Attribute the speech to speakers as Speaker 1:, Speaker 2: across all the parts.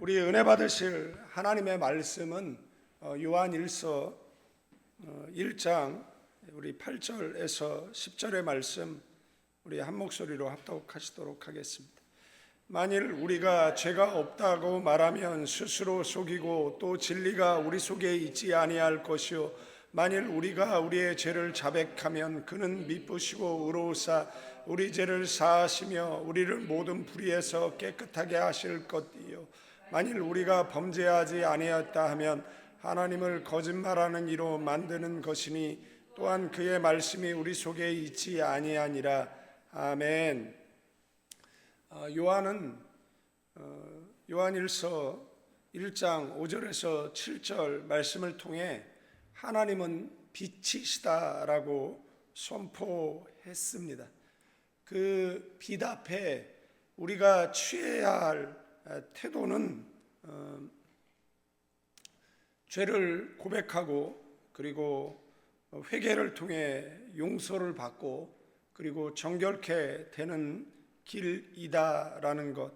Speaker 1: 우리 은혜 받으실 하나님의 말씀은 어, 요한 1서 1장 우리 8절에서 10절의 말씀 우리 한 목소리로 합독하시도록 하겠습니다. 만일 우리가 죄가 없다고 말하면 스스로 속이고 또 진리가 우리 속에 있지 아니할 것이요 만일 우리가 우리의 죄를 자백하면 그는 미쁘시고 의로우사 우리 죄를 사하시며 우리를 모든 불의에서 깨끗하게 하실 것이요 만일 우리가 범죄하지 아니었다 하면 하나님을 거짓말하는 이로 만드는 것이니 또한 그의 말씀이 우리 속에 있지 아니하니라 아멘. 어, 요한은 어, 요한일서 1장 5절에서 7절 말씀을 통해 하나님은 빛이시다라고 선포했습니다. 그 빛 앞에 우리가 취해야 할 태도는 어, 죄를 고백하고 그리고 회개를 통해 용서를 받고 그리고 정결케 되는 길이다라는 것.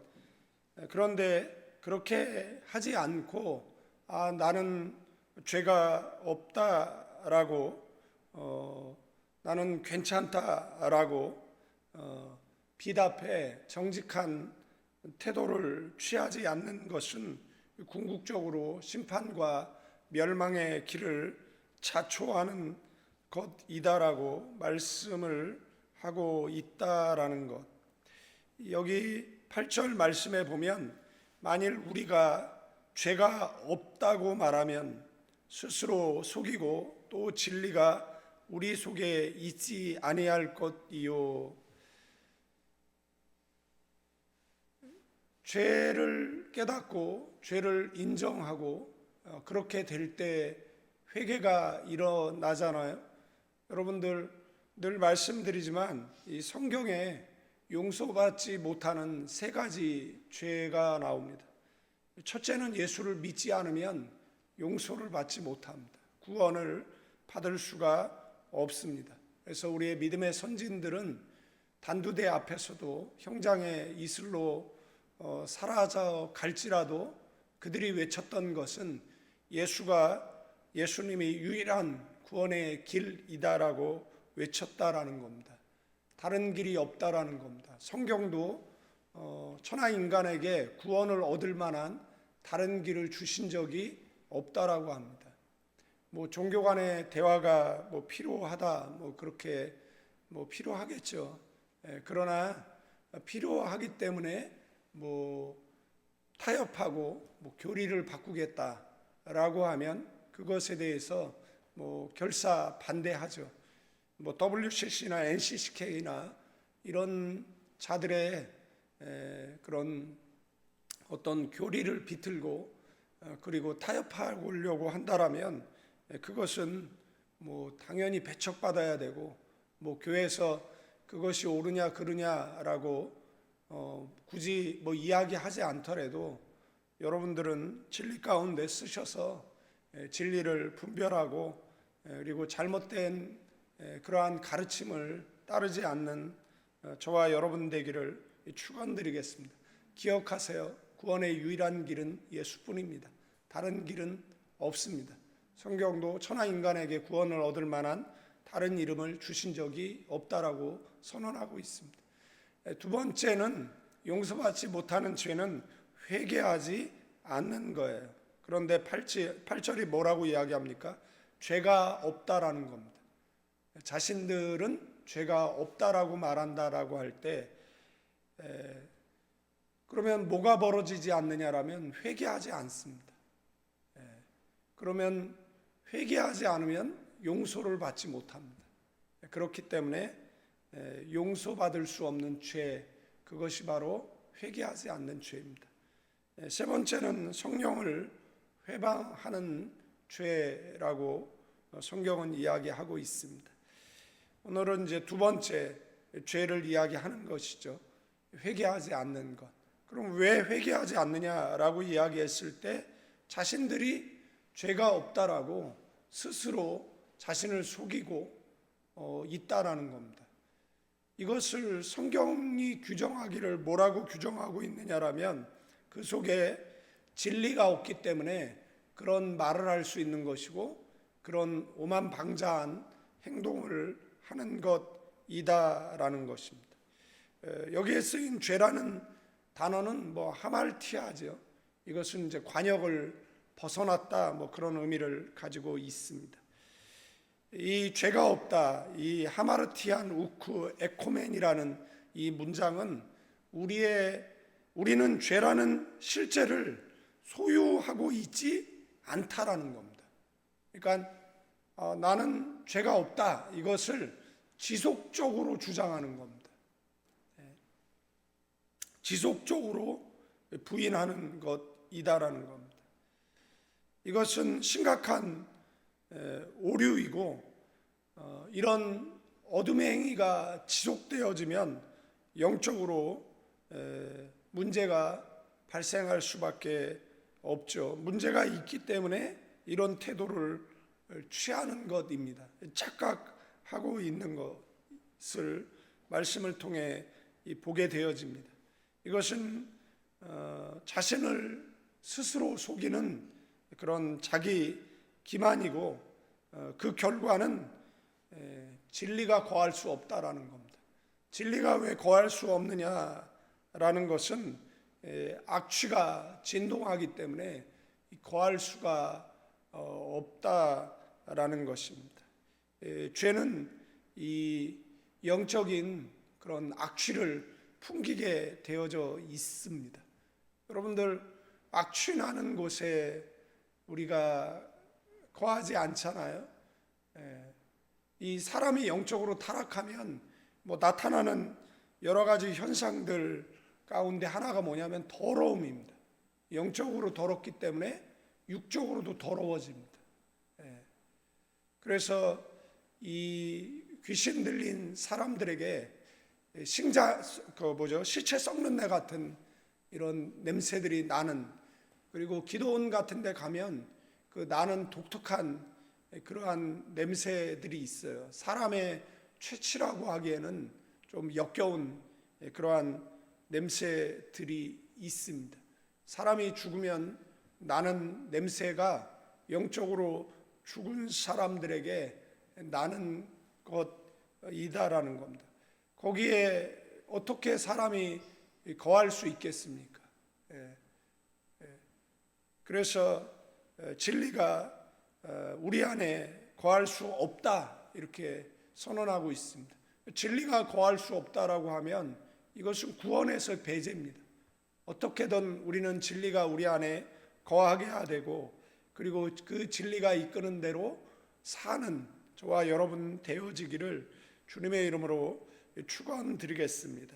Speaker 1: 그런데 그렇게 하지 않고 아 나는 죄가 없다라고 어, 나는 괜찮다라고 어, 빛 앞에 정직한 태도를 취하지 않는 것은 궁극적으로 심판과 멸망의 길을 자초하는 것이다라고 말씀을 하고 있다라는 것. 여기 8절 말씀에 보면 만일 우리가 죄가 없다고 말하면 스스로 속이고 또 진리가 우리 속에 있지 아니할 것이요. 죄를 깨닫고 죄를 인정하고 어, 그렇게 될 때 회개가 일어나잖아요. 여러분들 늘 말씀드리지만 이 성경에 용서받지 못하는 세 가지 죄가 나옵니다. 첫째는 예수를 믿지 않으면 용서를 받지 못합니다. 구원을 받을 수가 없습니다. 그래서 우리의 믿음의 선진들은 단두대 앞에서도 형장의 이슬로 어, 사라져 갈지라도 그들이 외쳤던 것은 예수가 예수님이 유일한 구원의 길이다라고 외쳤다라는 겁니다. 다른 길이 없다라는 겁니다. 성경도 어, 천하 인간에게 구원을 얻을 만한 다른 길을 주신 적이 없다라고 합니다. 뭐 종교 간의 대화가 뭐 필요하다 뭐 그렇게 뭐 필요하겠죠. 예, 그러나 필요하기 때문에 뭐 타협하고 뭐 교리를 바꾸겠다라고 하면 그것에 대해서 뭐 결사 반대하죠. 뭐 WCC나 NCCK나 이런 자들의 그런 어떤 교리를 비틀고 어, 그리고 타협하려고 한다라면 그것은 뭐 당연히 배척받아야 되고 뭐 교회에서 그것이 옳으냐 그르냐라고 어 굳이 뭐 이야기하지 않더라도 여러분들은 진리 가운데 쓰셔서 진리를 분별하고 그리고 잘못된 그러한 가르침을 따르지 않는 어, 저와 여러분 되기를 축원드리겠습니다. 기억하세요. 구원의 유일한 길은 예수뿐입니다. 다른 길은 없습니다. 성경도 천하 인간에게 구원을 얻을 만한 다른 이름을 주신 적이 없다라고 선언하고 있습니다. 두 번째는 용서받지 못하는 죄는 회개하지 않는 거예요. 그런데 8절이 뭐라고 이야기합니까? 죄가 없다라는 겁니다. 자신들은 죄가 없다라고 말한다라고 할 때 그러면 뭐가 벌어지지 않느냐라면 회개하지 않습니다. 그러면 회개하지 않으면 용서를 받지 못합니다. 그렇기 때문에 용서받을 수 없는 죄 그것이 바로 회개하지 않는 죄입니다. 세 번째는 성령을 회방하는 죄라고 성경은 이야기하고 있습니다. 오늘은 이제 두 번째 죄를 이야기하는 것이죠. 회개하지 않는 것. 그럼 왜 회개하지 않느냐라고 이야기했을 때 자신들이 죄가 없다라고 스스로 자신을 속이고 어, 있다라는 겁니다. 이것을 성경이 규정하기를 뭐라고 규정하고 있느냐라면 그 속에 진리가 없기 때문에 그런 말을 할 수 있는 것이고 그런 오만방자한 행동을 하는 것이다라는 것입니다. 에, 여기에 쓰인 죄라는 단어는 뭐 하말티아죠. 이것은 이제 관역을 벗어났다 뭐 그런 의미를 가지고 있습니다. 이 죄가 없다, 이 하마르티안 우크 에코멘이라는 이 문장은 우리의 우리는 죄라는 실제를 소유하고 있지 않다라는 겁니다. 그러니까 어, 나는 죄가 없다 이것을 지속적으로 주장하는 겁니다. 예. 지속적으로 부인하는 것이다라는 겁니다. 이것은 심각한 에, 오류이고 어, 이런 어둠의 행위가 지속되어지면 영적으로 에, 문제가 발생할 수밖에 없죠. 문제가 있기 때문에 이런 태도를 취하는 것입니다. 착각하고 있는 것을 말씀을 통해 이 보게 되어집니다. 이것은 어, 자신을 스스로 속이는 그런 자기 기만이고 어, 그 결과는 에, 진리가 거할 수 없다라는 겁니다. 진리가 왜 거할 수 없느냐라는 것은 에, 악취가 진동하기 때문에 이 거할 수가 어, 없다라는 것입니다. 에, 죄는 이 영적인 그런 악취를 풍기게 되어져 있습니다. 여러분들 악취 나는 곳에 우리가 거하지 않잖아요. 예. 이 사람이 영적으로 타락하면 뭐 나타나는 여러 가지 현상들 가운데 하나가 뭐냐면 더러움입니다. 영적으로 더럽기 때문에 육적으로도 더러워집니다. 예. 그래서 이 귀신 들린 사람들에게 신자 그 뭐죠 시체 썩는 내 같은 이런 냄새들이 나는 그리고 기도원 같은 데 가면 그 나는 독특한 그러한 냄새들이 있어요. 사람의 최치라고 하기에는 좀 역겨운 그러한 냄새들이 있습니다. 사람이 죽으면 나는 냄새가 영적으로 죽은 사람들에게 나는 것이다라는 겁니다. 거기에 어떻게 사람이 거할 수 있겠습니까? 예, 예. 그래서 어, 진리가 어, 우리 안에 거할 수 없다 이렇게 선언하고 있습니다. 진리가 거할 수 없다라고 하면 이것은 구원에서 배제입니다. 어떻게든 우리는 진리가 우리 안에 거하게 해야 되고 그리고 그 진리가 이끄는 대로 사는 저와 여러분 되어지기를 주님의 이름으로 축원드리겠습니다.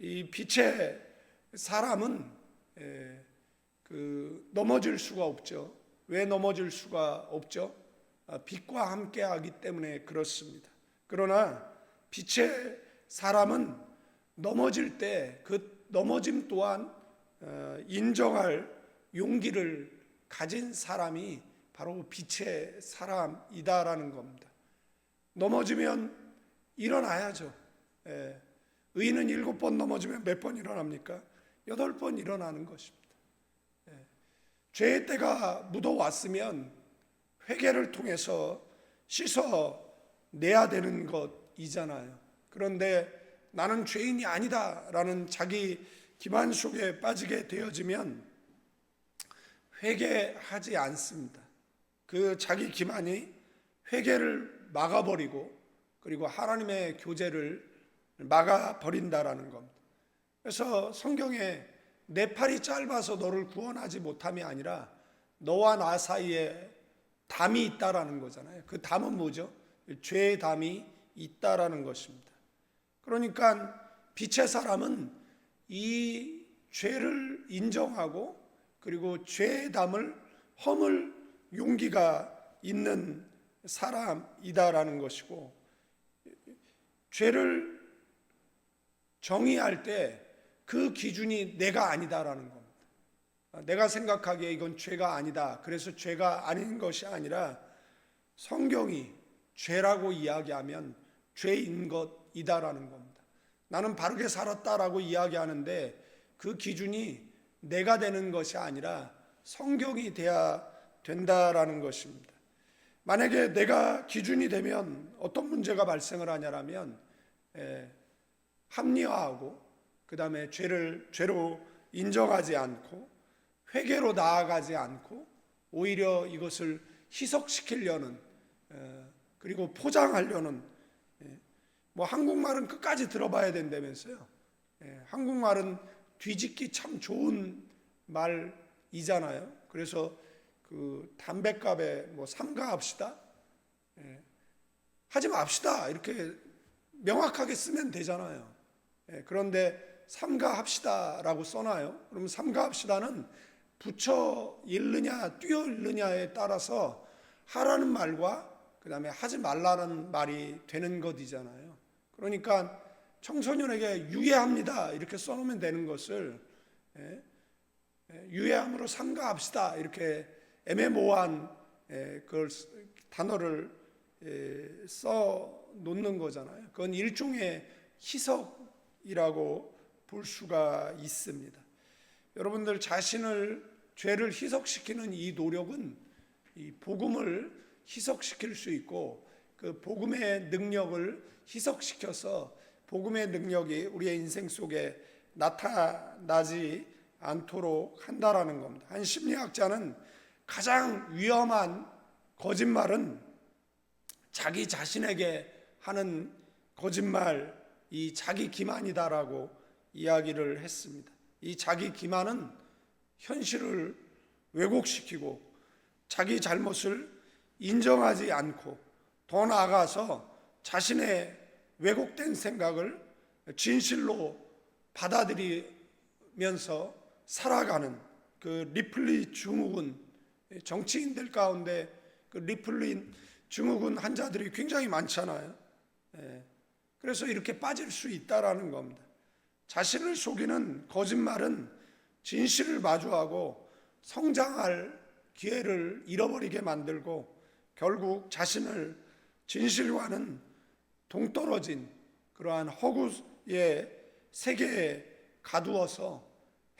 Speaker 1: 이 빛의 사람은 에, 그 넘어질 수가 없죠. 왜 넘어질 수가 없죠? 아, 빛과 함께 하기 때문에 그렇습니다. 그러나 빛의 사람은 넘어질 때 그 넘어짐 또한 어, 인정할 용기를 가진 사람이 바로 빛의 사람이다라는 겁니다. 넘어지면 일어나야죠. 예. 의인은 일곱 번 넘어지면 몇 번 일어납니까? 여덟 번 일어나는 것입니다. 예. 죄의 때가 묻어왔으면 회개를 통해서 씻어 내야 되는 것이잖아요. 그런데 나는 죄인이 아니다라는 자기 기만 속에 빠지게 되어지면 회개하지 않습니다. 그 자기 기만이 회개를 막아버리고 그리고 하나님의 교제를 막아버린다라는 겁니다. 그래서 성경에 내 팔이 짧아서 너를 구원하지 못함이 아니라 너와 나 사이에 담이 있다라는 거잖아요. 그 담은 뭐죠? 죄의 담이 있다라는 것입니다. 그러니까 빛의 사람은 이 죄를 인정하고 그리고 죄의 담을 허물 용기가 있는 사람이다라는 것이고 죄를 정의할 때 그 기준이 내가 아니다라는 겁니다. 내가 생각하기에 이건 죄가 아니다. 그래서 죄가 아닌 것이 아니라 성경이 죄라고 이야기하면 죄인 것이다라는 겁니다. 나는 바르게 살았다라고 이야기하는데 그 기준이 내가 되는 것이 아니라 성경이 돼야 된다라는 것입니다. 만약에 내가 기준이 되면 어떤 문제가 발생을 하냐라면 에, 합리화하고 그 다음에 죄를 죄로 인정하지 않고 회개로 나아가지 않고 오히려 이것을 희석시키려는 에, 그리고 포장하려는 예, 뭐 한국말은 끝까지 들어봐야 된다면서요. 예, 한국말은 뒤집기 참 좋은 말이잖아요. 그래서 그 담배값에 뭐 삼가합시다. 예, 하지 맙시다. 이렇게 명확하게 쓰면 되잖아요. 예, 그런데 삼가합시다라고 써놔요. 그러면 삼가합시다는 붙여 읽느냐 뛰어 읽느냐에 따라서 하라는 말과 그 다음에 하지 말라는 말이 되는 것이잖아요. 그러니까 청소년에게 유예합니다 이렇게 써놓으면 되는 것을 예, 예, 유예함으로 삼가합시다 이렇게 애매모호한 쓰- 단어를 예, 써 놓는 거잖아요. 그건 일종의 희석이라고 볼 수가 있습니다. 여러분들 자신을 죄를 희석시키는 이 노력은 이 복음을 희석시킬 수 있고 그 복음의 능력을 희석시켜서 복음의 능력이 우리의 인생 속에 나타나지 않도록 한다라는 겁니다. 한 심리학자는 가장 위험한 거짓말은 자기 자신에게 하는 거짓말, 이 자기 기만이다라고 이야기를 했습니다. 이 자기 기만은 현실을 왜곡시키고 자기 잘못을 인정하지 않고 더 나아가서 자신의 왜곡된 생각을 진실로 받아들이면서 살아가는 그 리플리 증후군 정치인들 가운데 그 리플리 증후군 환자들이 굉장히 많잖아요. 예. 그래서 이렇게 빠질 수 있다라는 겁니다. 자신을 속이는 거짓말은 진실을 마주하고 성장할 기회를 잃어버리게 만들고 결국 자신을 진실과는 동떨어진 그러한 허구의 세계에 가두어서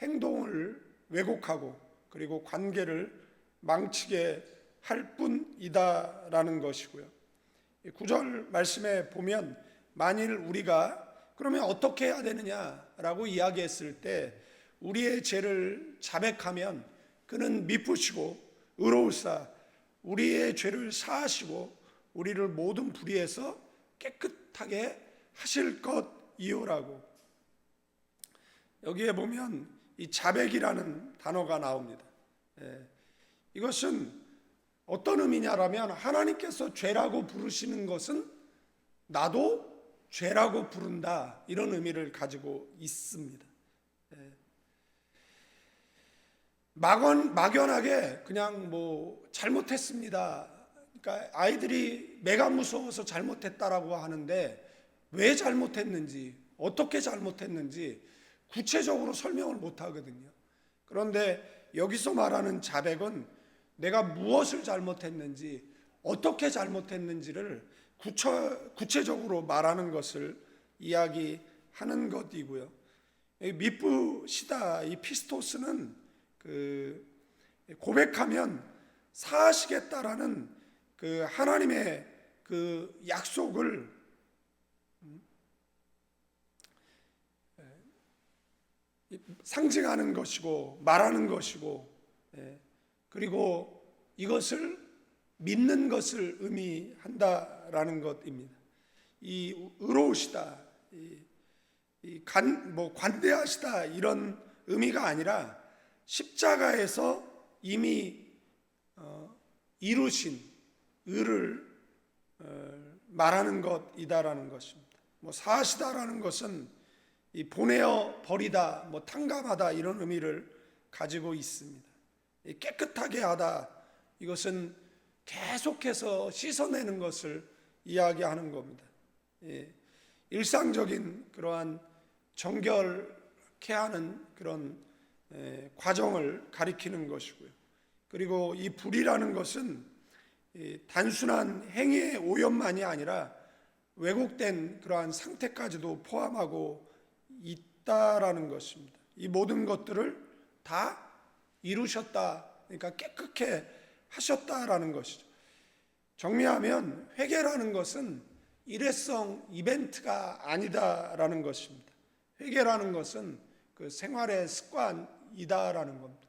Speaker 1: 행동을 왜곡하고 그리고 관계를 망치게 할 뿐이다라는 것이고요. 이 구절 말씀에 보면 만일 우리가 그러면 어떻게 해야 되느냐라고 이야기했을 때 우리의 죄를 자백하면 그는 미쁘시고 의로우사 우리의 죄를 사하시고 우리를 모든 불의에서 깨끗하게 하실 것이요라고 여기에 보면 이 자백이라는 단어가 나옵니다. 예, 이것은 어떤 의미냐라면 하나님께서 죄라고 부르시는 것은 나도 죄라고 부른다 이런 의미를 가지고 있습니다. 예. 막연 막연하게 그냥 뭐 잘못했습니다. 그러니까 아이들이 매가 무서워서 잘못했다라고 하는데 왜 잘못했는지 어떻게 잘못했는지 구체적으로 설명을 못 하거든요. 그런데 여기서 말하는 자백은 내가 무엇을 잘못했는지 어떻게 잘못했는지를 구체, 구체적으로 말하는 것을 이야기하는 것이고요. 이 미쁘시다 이 피스토스는 그 고백하면 사하시겠다라는 그 하나님의 그 약속을 상징하는 것이고 말하는 것이고 예, 그리고 이것을 믿는 것을 의미한다라는 것입니다. 이 의로우시다, 이간 뭐 관대하시다 이런 의미가 아니라 십자가에서 이미 어, 이루신 의를 어, 말하는 것이다라는 것입니다. 뭐 사시다라는 것은 이 보내어 버리다, 뭐 탕감하다 이런 의미를 가지고 있습니다. 이 깨끗하게 하다 이것은 계속해서 씻어내는 것을 이야기하는 겁니다. 예, 일상적인 그러한 정결케 하는 그런 예, 과정을 가리키는 것이고요. 그리고 이 불이라는 것은 이 단순한 행위의 오염만이 아니라 왜곡된 그러한 상태까지도 포함하고 있다라는 것입니다. 이 모든 것들을 다 이루셨다. 그러니까 깨끗해 하셨다라는 것이죠. 정리하면 회개라는 것은 일회성 이벤트가 아니다라는 것입니다. 회개라는 것은 그 생활의 습관이다라는 겁니다.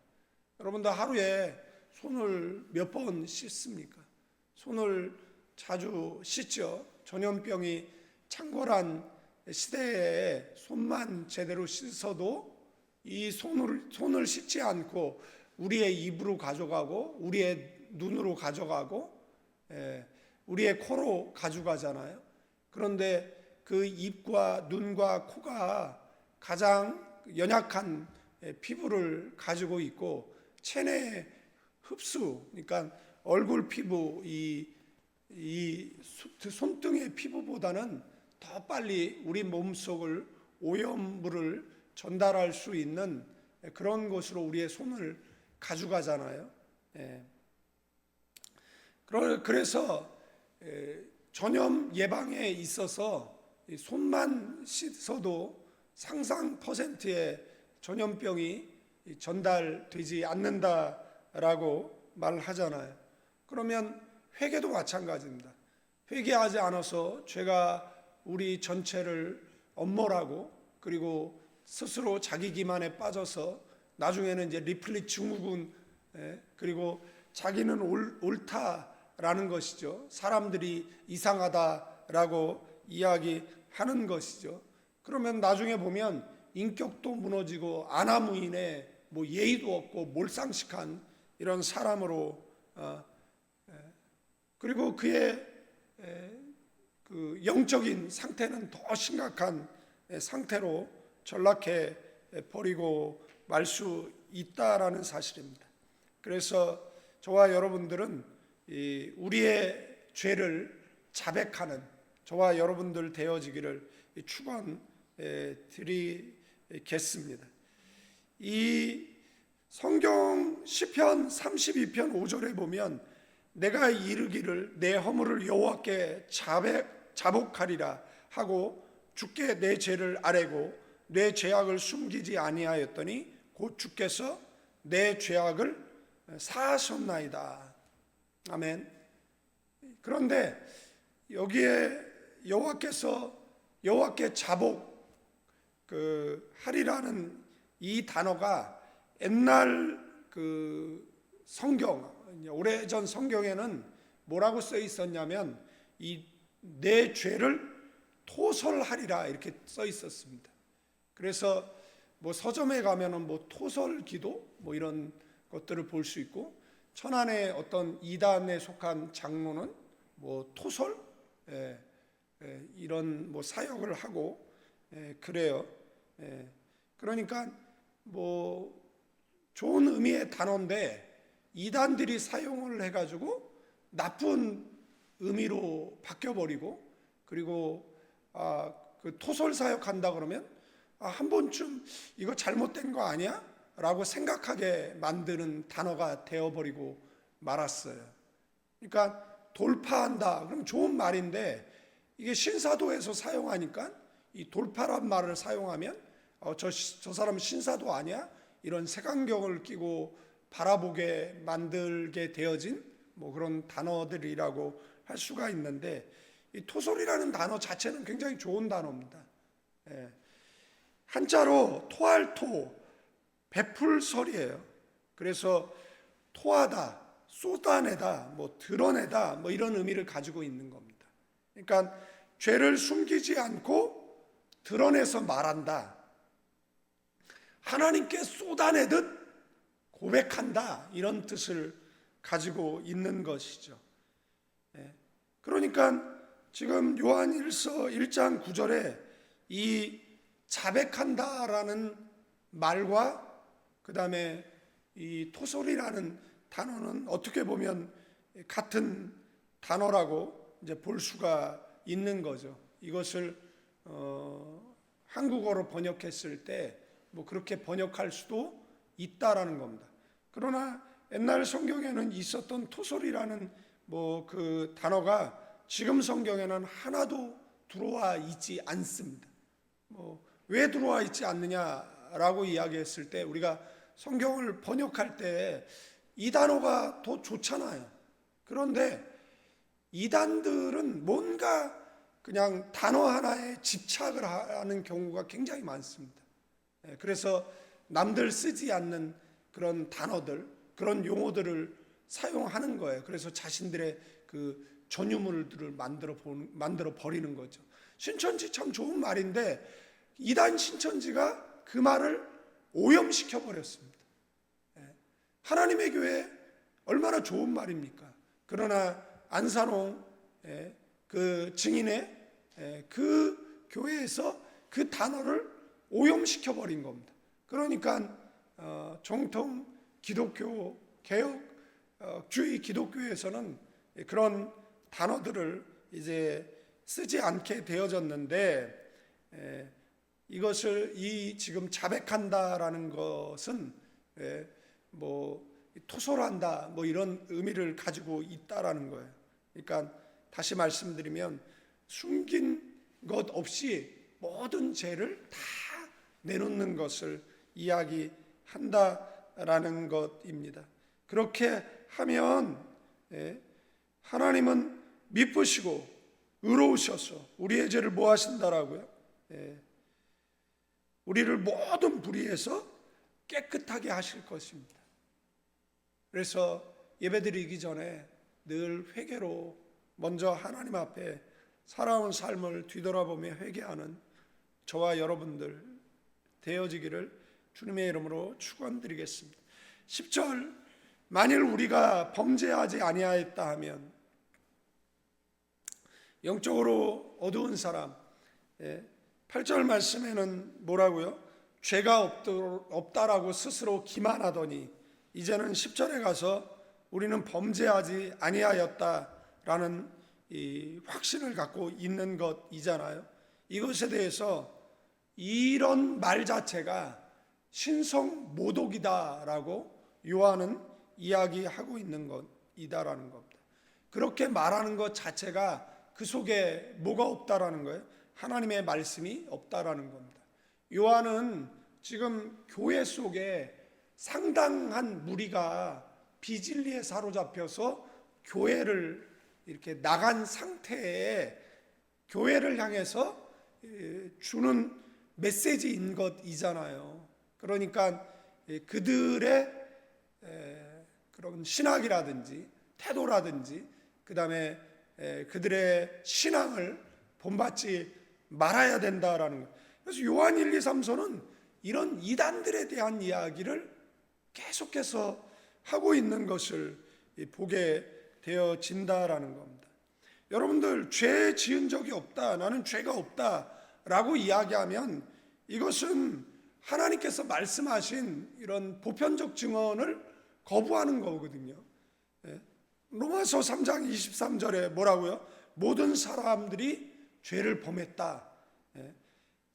Speaker 1: 여러분도 하루에 손을 몇 번 씻습니까? 손을 자주 씻죠. 전염병이 창궐한 시대에 손만 제대로 씻어도 이 손을 손을 씻지 않고 우리의 입으로 가져가고 우리의 눈으로 가져가고 예, 우리의 코로 가져가잖아요. 그런데 그 입과 눈과 코가 가장 연약한 예, 피부를 가지고 있고 체내 흡수, 그러니까 얼굴 피부 이, 이 수- 손등의 피부보다는 더 빨리 우리 몸 속을 오염물을 전달할 수 있는 그런 곳으로 우리의 손을 가져가잖아요. 예. 그래서 에, 전염 예방에 있어서 이 손만 씻어도 상상 퍼센트의 전염병이 이 전달되지 않는다라고 말하잖아요. 그러면 회개도 마찬가지입니다. 회개하지 않아서 죄가 우리 전체를 엄몰하고 그리고 스스로 자기 기만에 빠져서 나중에는 이제 리플리 증후군 예, 그리고 자기는 옳, 옳다라는 것이죠. 사람들이 이상하다라고 이야기하는 것이죠. 그러면 나중에 보면 인격도 무너지고 아나무인의 뭐 예의도 없고 몰상식한 이런 사람으로 어, 에, 그리고 그의 에, 그 영적인 상태는 더 심각한 에, 상태로 전락해 버리고 말 수 있다라는 사실입니다. 그래서 저와 여러분들은 이 우리의 죄를 자백하는 저와 여러분들 되어지기를 축원해 드리겠습니다. 이 성경 시편 32편 5절에 보면 내가 이르기를 내 허물을 여호와께 자백 자복하리라 하고 주께 내 죄를 아뢰고 내 죄악을 숨기지 아니하였더니 곧 주께서 내 죄악을 사하셨나이다. 아멘. 그런데 여기에 여호와께서 여호와께 자복 그 하리라는 이 단어가 옛날 그 성경 오래전 성경에는 뭐라고 써 있었냐면 이 내 죄를 토설하리라 이렇게 써 있었습니다. 그래서 뭐 서점에 가면은 뭐 토설 기도 뭐 이런 것들을 볼 수 있고 천안의 어떤 이단에 속한 장로는 뭐 토설 예, 예, 이런 뭐 사역을 하고 예, 그래요. 예, 그러니까 뭐 좋은 의미의 단어인데 이단들이 사용을 해가지고 나쁜 의미로 바뀌어 버리고 그리고 아, 그 토설 사역한다 그러면 아, 한 번쯤 이거 잘못된 거 아니야? 라고 생각하게 만드는 단어가 되어버리고 말았어요. 그러니까 돌파한다. 그럼 좋은 말인데 이게 신사도에서 사용하니까 이 돌파란 말을 사용하면 어, 저, 저 사람 신사도 아니야? 이런 색안경을 끼고 바라보게 만들게 되어진 뭐 그런 단어들이라고 할 수가 있는데 이 토솔이라는 단어 자체는 굉장히 좋은 단어입니다. 예. 한자로 토할토 베풀 설이에요. 그래서 토하다, 쏟아내다, 뭐 드러내다, 뭐 이런 의미를 가지고 있는 겁니다. 그러니까 죄를 숨기지 않고 드러내서 말한다. 하나님께 쏟아내듯 고백한다. 이런 뜻을 가지고 있는 것이죠. 예. 그러니까 지금 요한일서 1장 9절에 이 자백한다라는 말과 그 다음에 이 토솔이라는 단어는 어떻게 보면 같은 단어라고 이제 볼 수가 있는 거죠. 이것을 어, 한국어로 번역했을 때 뭐 그렇게 번역할 수도 있다라는 겁니다. 그러나 옛날 성경에는 있었던 토솔이라는 뭐 그 단어가 지금 성경에는 하나도 들어와 있지 않습니다. 뭐 왜 들어와 있지 않느냐라고 이야기했을 때 우리가 성경을 번역할 때 이 단어가 더 좋잖아요. 그런데 이단들은 뭔가 그냥 단어 하나에 집착을 하는 경우가 굉장히 많습니다. 예, 그래서 남들 쓰지 않는 그런 단어들, 그런 용어들을 사용하는 거예요. 그래서 자신들의 그 전유물들을 만들어 본- 만들어 버리는 거죠. 신천지 참 좋은 말인데 이단 신천지가 그 말을 오염시켜 버렸습니다. 예, 하나님의 교회 얼마나 좋은 말입니까? 그러나 안산홍 예, 그 증인의 예, 그 교회에서 그 단어를 오염시켜 버린 겁니다. 그러니까 어, 정통 기독교 개혁주의 기독교에서는 그런 단어들을 이제 쓰지 않게 되어졌는데 에, 이것을 이 지금 자백한다라는 것은 에, 뭐 토설한다 뭐 이런 의미를 가지고 있다라는 거예요. 그러니까 다시 말씀드리면 숨긴 것 없이 모든 죄를 다 내놓는 것을 이야기한다라는 것입니다. 그렇게 하면 예, 하나님은 미쁘시고 의로우셔서 우리의 죄를 뭐 하신다라고요? 예, 우리를 모든 불의에서 깨끗하게 하실 것입니다. 그래서 예배드리기 전에 늘 회개로 먼저 하나님 앞에 살아온 삶을 뒤돌아보며 회개하는 저와 여러분들 되어지기를 주님의 이름으로 축원드리겠습니다. 10절 만일 우리가 범죄하지 아니하였다 하면 영적으로 어두운 사람 8절 말씀에는 뭐라고요? 죄가 없다라고 스스로 기만하더니 이제는 10절에 가서 우리는 범죄하지 아니하였다라는 이 확신을 갖고 있는 것이잖아요. 이것에 대해서 이런 말 자체가 신성 모독이다라고 요한은 이야기하고 있는 것이다라는 겁니다. 그렇게 말하는 것 자체가 그 속에 뭐가 없다라는 거예요? 하나님의 말씀이 없다라는 겁니다. 요한은 지금 교회 속에 상당한 무리가 비진리에 사로잡혀서 교회를 이렇게 나간 상태에 교회를 향해서 주는 메시지인 것이잖아요. 그러니까 그들의 그런 신학이라든지 태도라든지 그 다음에 그들의 신앙을 본받지 말아야 된다라는 것. 그래서 요한 1, 2, 3서는 이런 이단들에 대한 이야기를 계속해서 하고 있는 것을 보게 되어진다라는 겁니다. 여러분들 죄 지은 적이 없다. 나는 죄가 없다라고 이야기하면 이것은 하나님께서 말씀하신 이런 보편적 증언을 거부하는 거거든요. 예. 로마서 3장 23절에 뭐라고요? 모든 사람들이 죄를 범했다.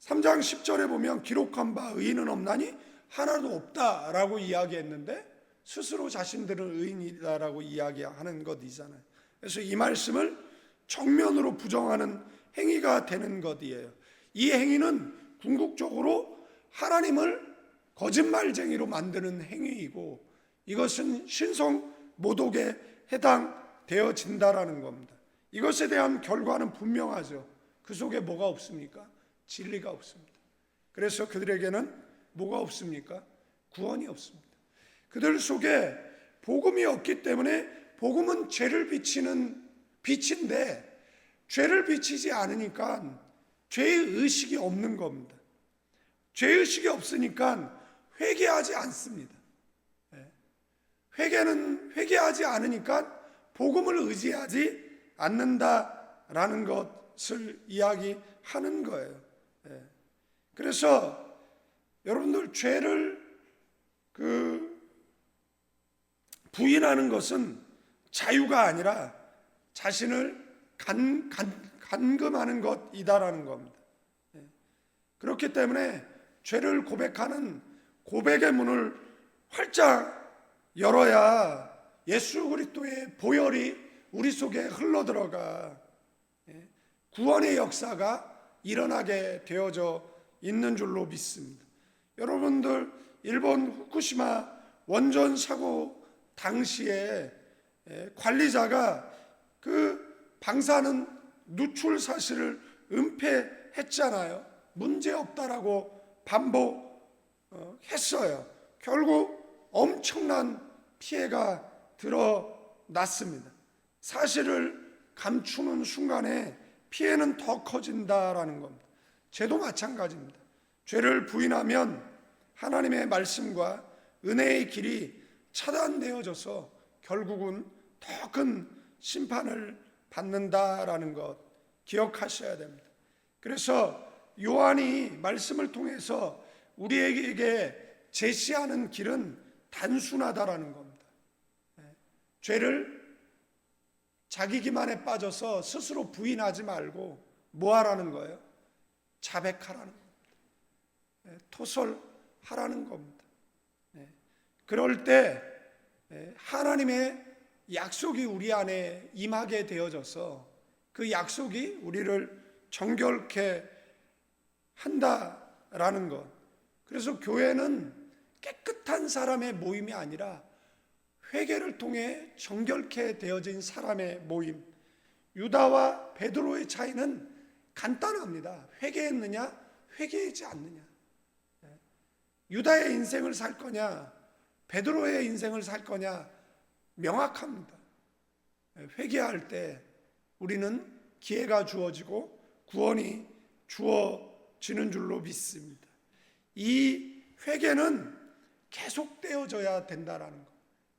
Speaker 1: 3장 10절에 보면 기록한 바 의인은 없나니 하나도 없다라고 이야기했는데 스스로 자신들은 의인이다라고 이야기하는 것이잖아요. 그래서 이 말씀을 정면으로 부정하는 행위가 되는 것이에요. 이 행위는 궁극적으로 하나님을 거짓말쟁이로 만드는 행위이고 이것은 신성 모독에 해당되어진다라는 겁니다. 이것에 대한 결과는 분명하죠. 그 속에 뭐가 없습니까? 진리가 없습니다. 그래서 그들에게는 뭐가 없습니까? 구원이 없습니다. 그들 속에 복음이 없기 때문에 복음은 죄를 비치는 빛인데 죄를 비치지 않으니까 죄의 의식이 없는 겁니다. 죄의 의식이 없으니까 회개하지 않습니다. 예. 회개는 회개하지 않으니까 복음을 의지하지 않는다라는 것 을 이야기하는 거예요. 예. 그래서 여러분들 죄를 그 부인하는 것은 자유가 아니라 자신을 간, 간, 간금하는 것이다라는 겁니다. 예. 그렇기 때문에 죄를 고백하는 고백의 문을 활짝 열어야 예수 그리스도의 보혈이 우리 속에 흘러 들어가 예. 구원의 역사가 일어나게 되어져 있는 줄로 믿습니다. 여러분들 일본 후쿠시마 원전 사고 당시에 에, 관리자가 그 방사능 누출 사실을 은폐했잖아요. 문제 없다라고 반복했어요. 결국 엄청난 피해가 드러났습니다. 사실을 감추는 순간에 피해는 더 커진다라는 겁니다. 죄도 마찬가지입니다. 죄를 부인하면 하나님의 말씀과 은혜의 길이 차단되어져서 결국은 더 큰 심판을 받는다라는 것 기억하셔야 됩니다. 그래서 요한이 말씀을 통해서 우리에게 제시하는 길은 단순하다라는 겁니다. 예. 죄를 자기 기만에 빠져서 스스로 부인하지 말고 뭐 하라는 거예요? 자백하라는 겁니다. 예, 토설하라는 겁니다. 예, 그럴 때 예, 하나님의 약속이 우리 안에 임하게 되어져서 그 약속이 우리를 정결케 한다라는 것. 그래서 교회는 깨끗한 사람의 모임이 아니라 회개를 통해 정결케 되어진 사람의 모임. 유다와 베드로의 차이는 간단합니다. 회개했느냐, 회개하지 않느냐. 유다의 인생을 살 거냐, 베드로의 인생을 살 거냐 명확합니다. 회개할 때 우리는 기회가 주어지고 구원이 주어지는 줄로 믿습니다. 이 회개는 계속되어져야 된다라는 것.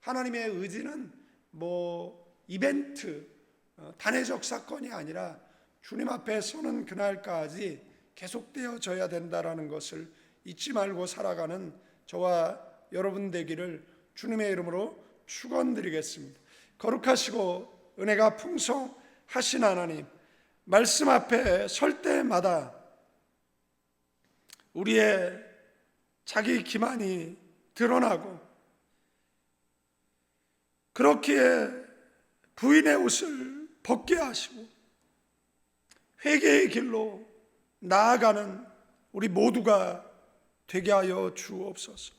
Speaker 1: 하나님의 의지는 뭐 이벤트, 어, 단회적 사건이 아니라 주님 앞에 서는 그날까지 계속되어져야 된다라는 것을 잊지 말고 살아가는 저와 여러분 되기를 주님의 이름으로 축원드리겠습니다. 거룩하시고 은혜가 풍성하신 하나님, 말씀 앞에 설 때마다 우리의 자기 기만이 드러나고 그렇기에 부인의 옷을 벗게 하시고 회개의 길로 나아가는 우리 모두가 되게 하여 주옵소서.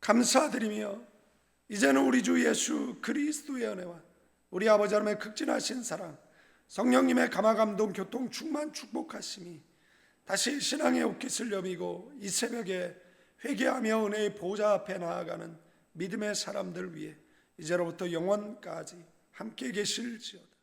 Speaker 1: 감사드리며 이제는 우리 주 예수 그리스도의 은혜와 우리 아버지 하나님의 극진하신 사랑 성령님의 감화감동 교통 충만 축복하심이 다시 신앙의 옷깃을 여미고 이 새벽에 회개하며 은혜의 보좌 앞에 나아가는 믿음의 사람들 위해 이제로부터 영원까지 함께 계실지어다